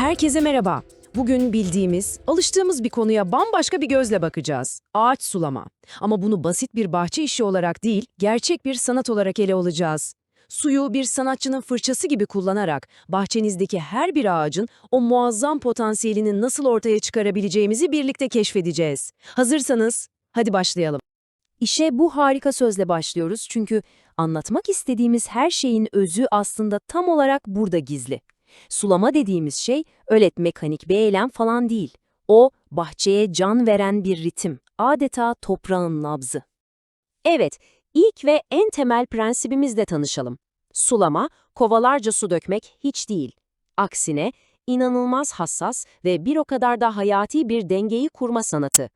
Herkese merhaba. Bugün bildiğimiz, alıştığımız bir konuya bambaşka bir gözle bakacağız. Ağaç sulama. Ama bunu basit bir bahçe işi olarak değil, gerçek bir sanat olarak ele alacağız. Suyu bir sanatçının fırçası gibi kullanarak bahçenizdeki her bir ağacın o muazzam potansiyelini nasıl ortaya çıkarabileceğimizi birlikte keşfedeceğiz. Hazırsanız hadi başlayalım. İşe bu harika sözle başlıyoruz çünkü anlatmak istediğimiz her şeyin özü aslında tam olarak burada gizli. Sulama dediğimiz şey öyle mekanik bir eylem falan değil. O, bahçeye can veren bir ritim, adeta toprağın nabzı. Evet, ilk ve en temel prensibimizle tanışalım. Sulama, kovalarca su dökmek hiç değil. Aksine, inanılmaz hassas ve bir o kadar da hayati bir dengeyi kurma sanatı.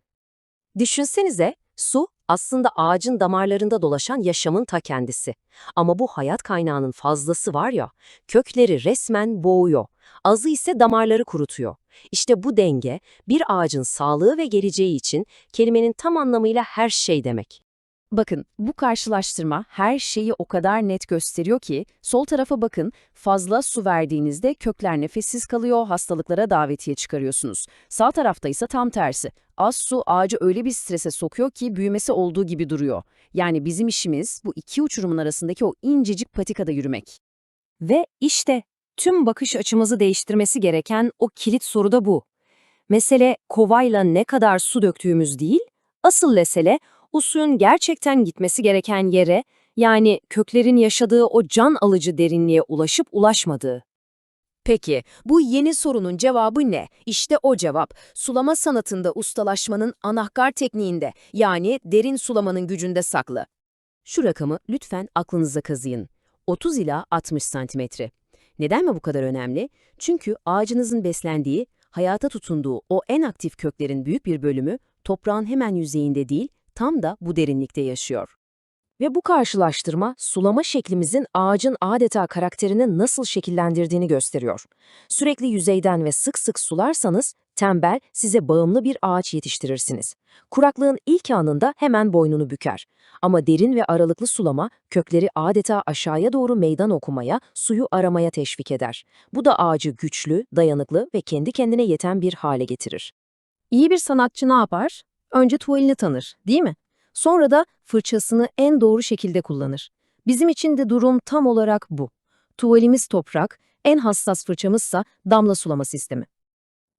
Düşünsenize, su aslında ağacın damarlarında dolaşan yaşamın ta kendisi. Ama bu hayat kaynağının fazlası var ya, kökleri resmen boğuyor, azı ise damarları kurutuyor. İşte bu denge, bir ağacın sağlığı ve geleceği için kelimenin tam anlamıyla her şey demek. Bakın, bu karşılaştırma her şeyi o kadar net gösteriyor ki, sol tarafa bakın, fazla su verdiğinizde kökler nefessiz kalıyor, hastalıklara davetiye çıkarıyorsunuz. Sağ tarafta ise tam tersi. Az su ağacı öyle bir strese sokuyor ki büyümesi olduğu gibi duruyor. Yani bizim işimiz bu iki uçurumun arasındaki o incecik patikada yürümek. Ve işte tüm bakış açımızı değiştirmesi gereken o kilit soru da bu. Mesele kovayla ne kadar su döktüğümüz değil, asıl mesele o suyun gerçekten gitmesi gereken yere, yani köklerin yaşadığı o can alıcı derinliğe ulaşıp ulaşmadığı. Peki, bu yeni sorunun cevabı ne? İşte o cevap, sulama sanatında ustalaşmanın anahtar tekniğinde, yani derin sulamanın gücünde saklı. Şu rakamı lütfen aklınıza kazıyın. 30 ila 60 santimetre. Neden mi bu kadar önemli? Çünkü ağacınızın beslendiği, hayata tutunduğu o en aktif köklerin büyük bir bölümü toprağın hemen yüzeyinde değil, tam da bu derinlikte yaşıyor. Ve bu karşılaştırma sulama şeklimizin ağacın adeta karakterini nasıl şekillendirdiğini gösteriyor. Sürekli yüzeyden ve sık sık sularsanız tembel, size bağımlı bir ağaç yetiştirirsiniz. Kuraklığın ilk anında hemen boynunu büker. Ama derin ve aralıklı sulama kökleri adeta aşağıya doğru meydan okumaya, suyu aramaya teşvik eder. Bu da ağacı güçlü, dayanıklı ve kendi kendine yeten bir hale getirir. İyi bir sanatçı ne yapar? Önce tuvalini tanır, değil mi? Sonra da fırçasını en doğru şekilde kullanır. Bizim için de durum tam olarak bu. Tuvalimiz toprak, en hassas fırçamızsa damla sulama sistemi.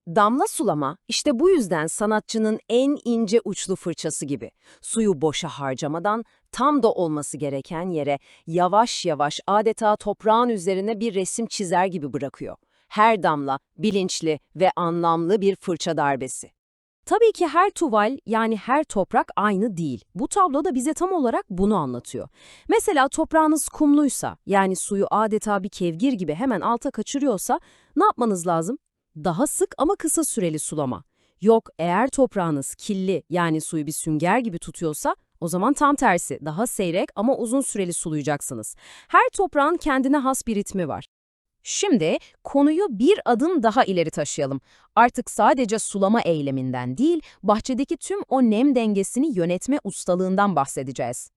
Damla sulama, işte bu yüzden sanatçının en ince uçlu fırçası gibi. Suyu boşa harcamadan tam da olması gereken yere yavaş yavaş adeta toprağın üzerine bir resim çizer gibi bırakıyor. Her damla bilinçli ve anlamlı bir fırça darbesi. Tabii ki her tuval yani her toprak aynı değil. Bu tablo da bize tam olarak bunu anlatıyor. Mesela toprağınız kumluysa yani suyu adeta bir kevgir gibi hemen alta kaçırıyorsa ne yapmanız lazım? Daha sık ama kısa süreli sulama. Yok eğer toprağınız killi yani suyu bir sünger gibi tutuyorsa o zaman tam tersi daha seyrek ama uzun süreli sulayacaksınız. Her toprağın kendine has bir ritmi var. Şimdi konuyu bir adım daha ileri taşıyalım. Artık sadece sulama eyleminden değil, bahçedeki tüm o nem dengesini yönetme ustalığından bahsedeceğiz.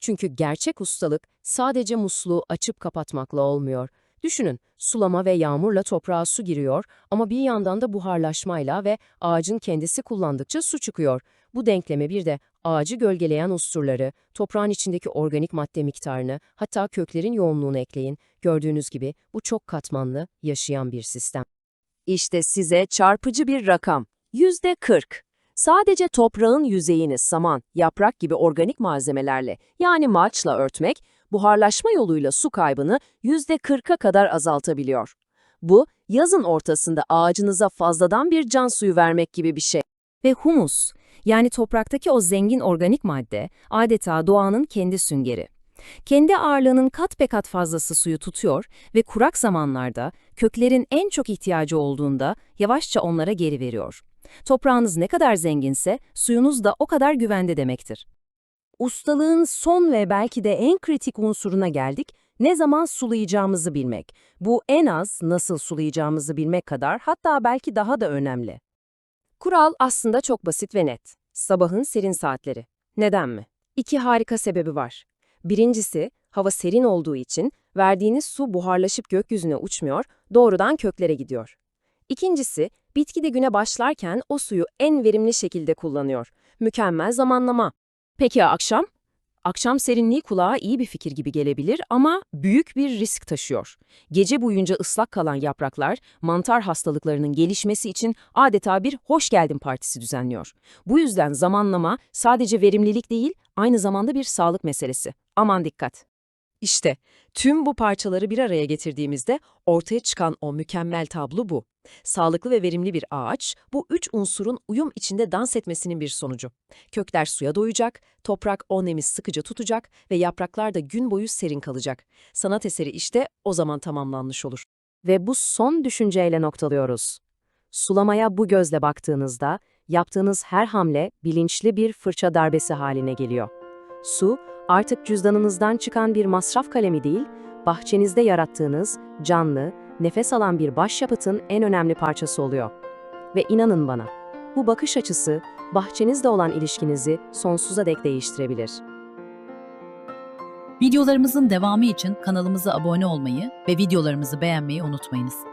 Çünkü gerçek ustalık sadece musluğu açıp kapatmakla olmuyor. Düşünün, sulama ve yağmurla toprağa su giriyor ama bir yandan da buharlaşmayla ve ağacın kendisi kullandıkça su çıkıyor. Bu denkleme bir de ağacı gölgeleyen usturları, toprağın içindeki organik madde miktarını, hatta köklerin yoğunluğunu ekleyin. Gördüğünüz gibi bu çok katmanlı, yaşayan bir sistem. İşte size çarpıcı bir rakam. Yüzde 40. Sadece toprağın yüzeyini saman, yaprak gibi organik malzemelerle yani malçla örtmek, buharlaşma yoluyla su kaybını yüzde 40'a kadar azaltabiliyor. Bu, yazın ortasında ağacınıza fazladan bir can suyu vermek gibi bir şey. Ve humus, yani topraktaki o zengin organik madde, adeta doğanın kendi süngeri. Kendi ağırlığının kat be kat fazlası suyu tutuyor ve kurak zamanlarda köklerin en çok ihtiyacı olduğunda yavaşça onlara geri veriyor. Toprağınız ne kadar zenginse suyunuz da o kadar güvende demektir. Ustalığın son ve belki de en kritik unsuruna geldik, ne zaman sulayacağımızı bilmek. Bu en az nasıl sulayacağımızı bilmek kadar hatta belki daha da önemli. Kural aslında çok basit ve net. Sabahın serin saatleri. Neden mi? İki harika sebebi var. Birincisi, hava serin olduğu için verdiğiniz su buharlaşıp gökyüzüne uçmuyor, doğrudan köklere gidiyor. İkincisi, bitki de güne başlarken o suyu en verimli şekilde kullanıyor. Mükemmel zamanlama. Peki ya akşam? Akşam serinliği kulağa iyi bir fikir gibi gelebilir ama büyük bir risk taşıyor. Gece boyunca ıslak kalan yapraklar mantar hastalıklarının gelişmesi için adeta bir hoş geldin partisi düzenliyor. Bu yüzden zamanlama sadece verimlilik değil, aynı zamanda bir sağlık meselesi. Aman dikkat. İşte tüm bu parçaları bir araya getirdiğimizde ortaya çıkan o mükemmel tablo bu. Sağlıklı ve verimli bir ağaç, bu üç unsurun uyum içinde dans etmesinin bir sonucu. Kökler suya doyacak, toprak o nemi sıkıca tutacak ve yapraklar da gün boyu serin kalacak. Sanat eseri işte o zaman tamamlanmış olur. Ve bu son düşünceyle noktalıyoruz. Sulamaya bu gözle baktığınızda, yaptığınız her hamle bilinçli bir fırça darbesi haline geliyor. Su, artık cüzdanınızdan çıkan bir masraf kalemi değil, bahçenizde yarattığınız, canlı, nefes alan bir başyapıtın en önemli parçası oluyor. Ve inanın bana, bu bakış açısı, bahçenizle olan ilişkinizi sonsuza dek değiştirebilir. Videolarımızın devamı için kanalımıza abone olmayı ve videolarımızı beğenmeyi unutmayınız.